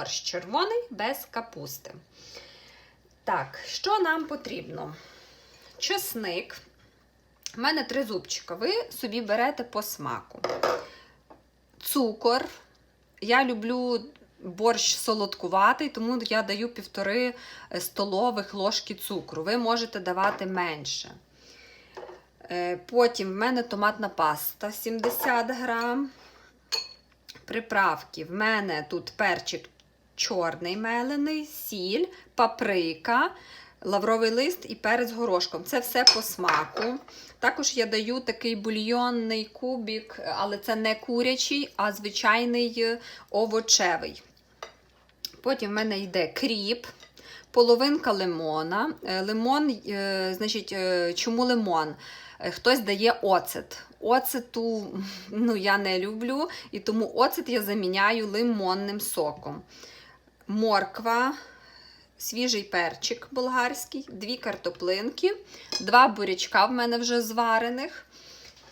борщ червоний без капусти. Так, що нам потрібно? Чесник. У мене три зубчика. Ви собі берете по смаку. Цукор. Я люблю борщ солодкуватий, тому я даю півтори столових ложки цукру. Ви можете давати менше. Е, Потім в мене томатна паста 70 грам. Приправки. В мене тут перчик чорний мелений, сіль, паприка, лавровий лист і перець горошком. Це все по смаку. Також я даю такий бульйонний кубик, але це не курячий, а звичайний е, овочевий. Потім в мене йде кріп, половинка лимона. Е, Лимон, е, значить, чому лимон? Хтось дає оцет. Оцету ну, я не люблю, і тому оцет я заміняю лимонним соком. Морква, свіжий перчик болгарський, дві картоплинки, два бурячка в мене вже зварених.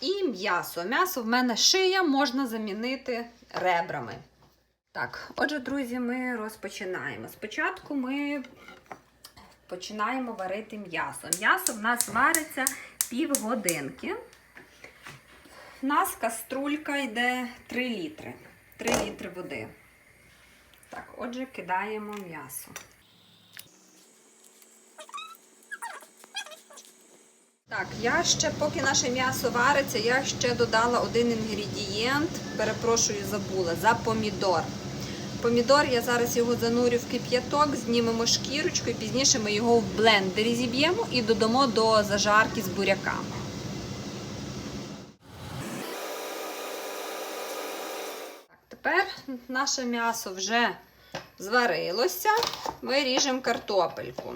І м'ясо. М'ясо в мене шия можна замінити ребрами. Так, отже, друзі, ми розпочинаємо. Спочатку ми починаємо варити м'ясо. М'ясо в нас вариться півгодинки. У нас каструлька йде 3 літри. 3 літри води. Так, отже, кидаємо м'ясо. Так, я ще, поки наше м'ясо вариться, я ще додала один інгредієнт, перепрошую, забула, за помідор. Помідор я зараз його занурю в кип'яток, знімемо шкірочку і пізніше ми його в блендері зіб'ємо і додамо до зажарки з буряками. Так, тепер наше м'ясо вже зварилося. Ми ріжемо картопельку.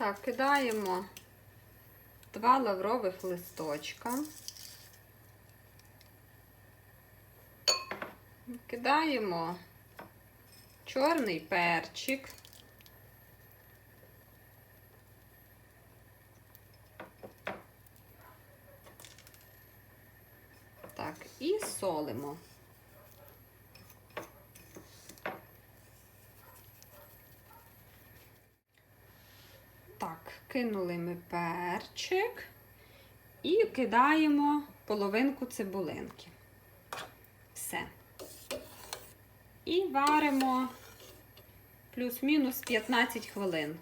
Так, кидаємо два лаврових листочка. Кидаємо чорний перчик. Так, і солимо. Так, кинули ми перчик і кидаємо половинку цибулинки. Все. І варимо плюс-мінус 15 хвилин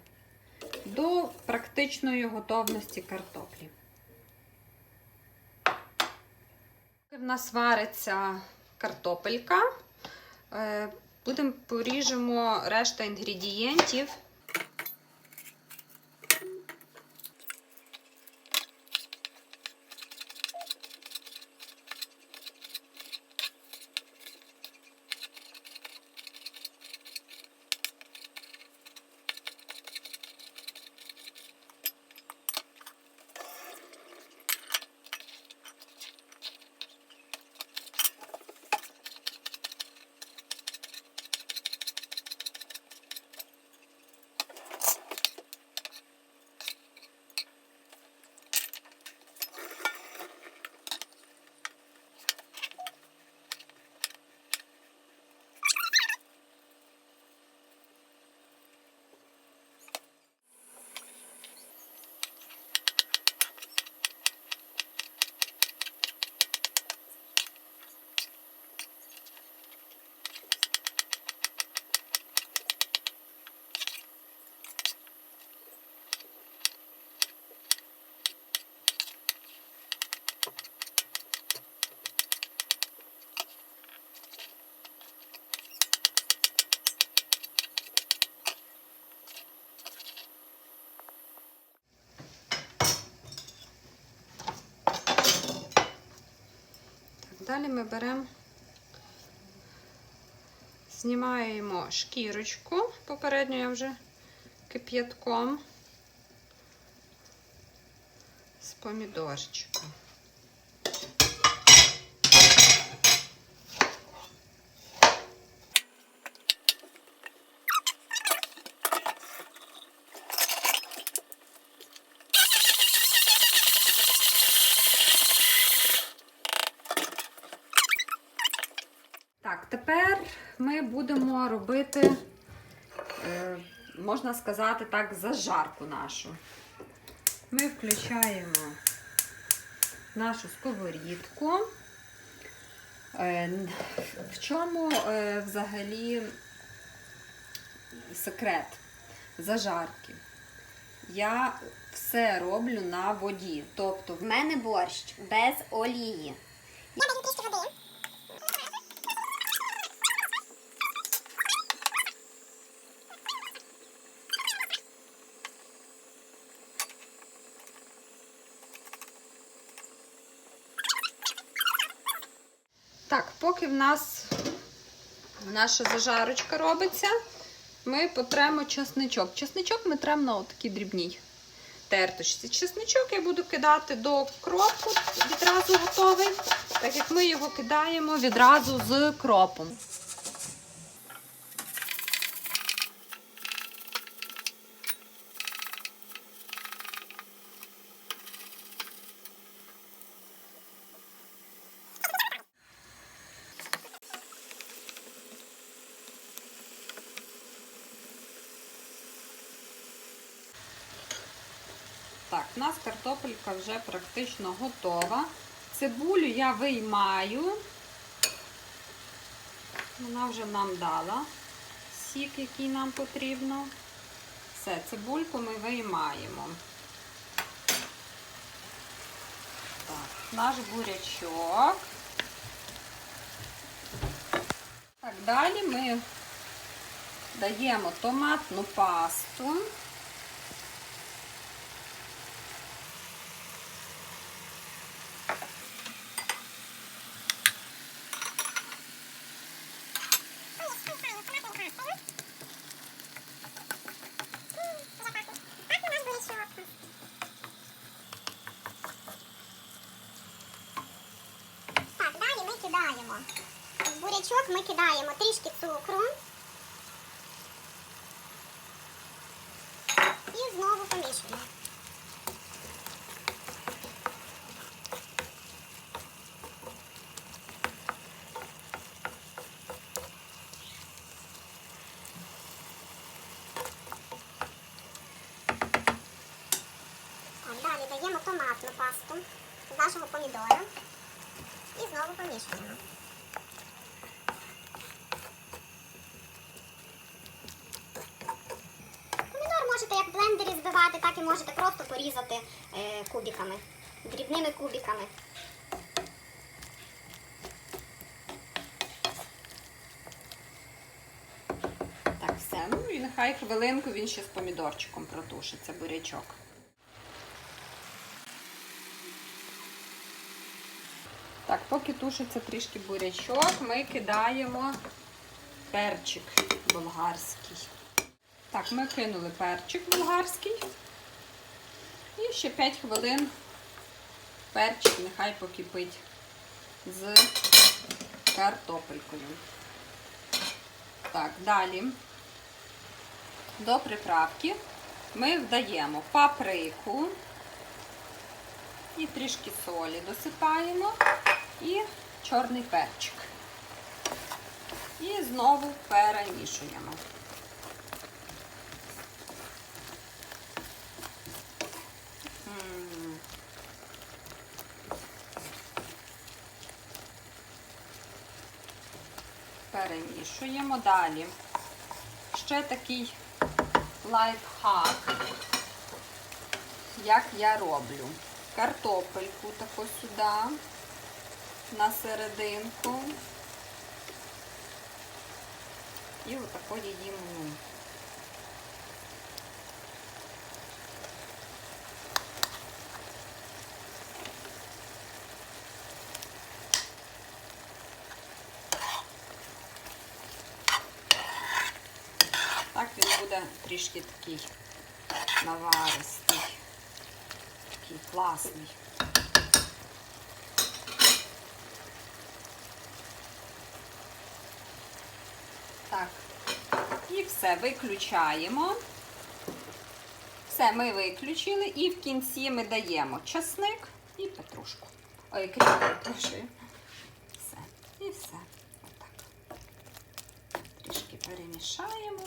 до практичної готовності картоплі. В нас вариться картопелька. Е, Будемо поріжемо решта інгредієнтів. Знімаємо шкірочку, попередньо я вже кип'ятком з помідорчиком. Так, тепер ми будемо робити, е, можна сказати так, зажарку нашу. Ми включаємо нашу сковорідку. Е, В чому е, взагалі секрет зажарки? Я все роблю на воді. Тобто В мене борщ без олії. Так, поки в нас наша зажарочка робиться, ми потремо чесничок. Чесничок ми тремо на отакій дрібній терточці. Чесничок я буду кидати до кропу, відразу готовий, так як ми його кидаємо відразу з кропом. Так, у нас картопелька вже практично готова. Цибулю я виймаю. Вона вже нам дала сік, який нам потрібно. Все, цибульку ми виймаємо. Так, наш бурячок. Так, далі ми даємо томатну пасту. Так, далі ми кидаємо. Бурячок ми кидаємо трішки цукру. І знову помішуємо. Далі даємо томатну пасту з нашого помідора. І знову помішуємо. Помідор можете як в блендері так і можете просто порізати е, кубиками, дрібними кубиками. Так, все. Ну і нехай хвилинку він ще з помідорчиком протушиться, бурячок. Так, поки тушиться трішки бурячок, ми кидаємо перчик болгарський. Так, ми кинули перчик болгарський. І ще 5 хвилин перчик нехай покипить з картопелькою. Так, далі до приправки ми вдаємо паприку і трішки солі досипаємо і чорний перчик. І знову перемішуємо. М. Перемішуємо далі. Ще такий лайфхак, як я роблю. Картопельку таку сюди, на серединку. І отако її мну. Буде трішки такий наваристий, такий класний. Так, і все виключаємо. Все, ми виключили, і в кінці ми даємо часник і петрушку. Ой, кріп, перепрошую. Все. І все. Отак. Трішки перемішаємо.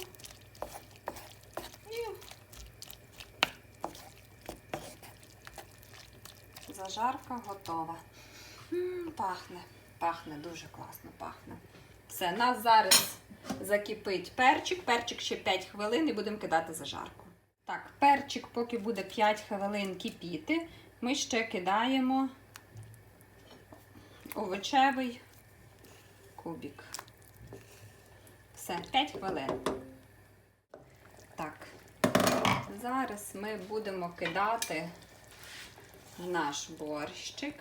І зажарка готова. Пахне, пахне, дуже класно пахне. Все, нас зараз закипить перчик. Перчик ще 5 хвилин і будемо кидати зажарку. Так, перчик, поки буде 5 хвилин кипіти, ми ще кидаємо овочевий кубик. Все, 5 хвилин. Так, зараз ми будемо кидати наш борщик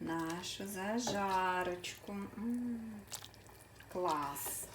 нашу зажарочку. М, Клас.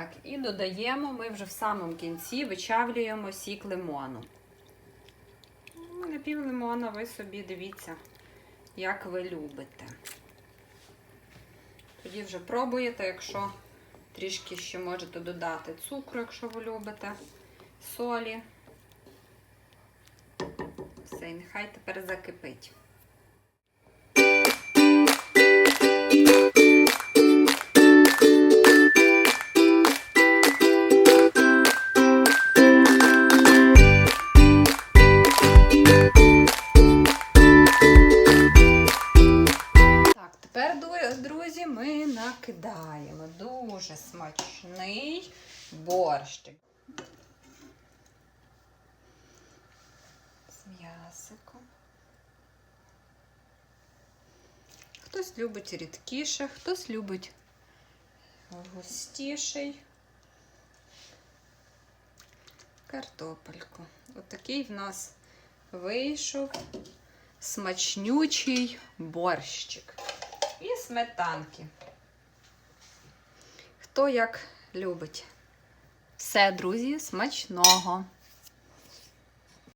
Так, і додаємо, ми вже в самому кінці вичавлюємо сік лимону. Ну, На пів лимона ви собі дивіться, як ви любите. Тоді вже пробуєте, якщо трішки ще можете додати цукру, якщо ви любите, солі. Все, і нехай тепер закипить. Борщик. З м'ясиком. Хтось любить рідкіше, хтось любить густіший. Картопельку. Отакий в нас вийшов смачнючий борщик. І сметанки. Хто як любить. Все, друзі, смачного!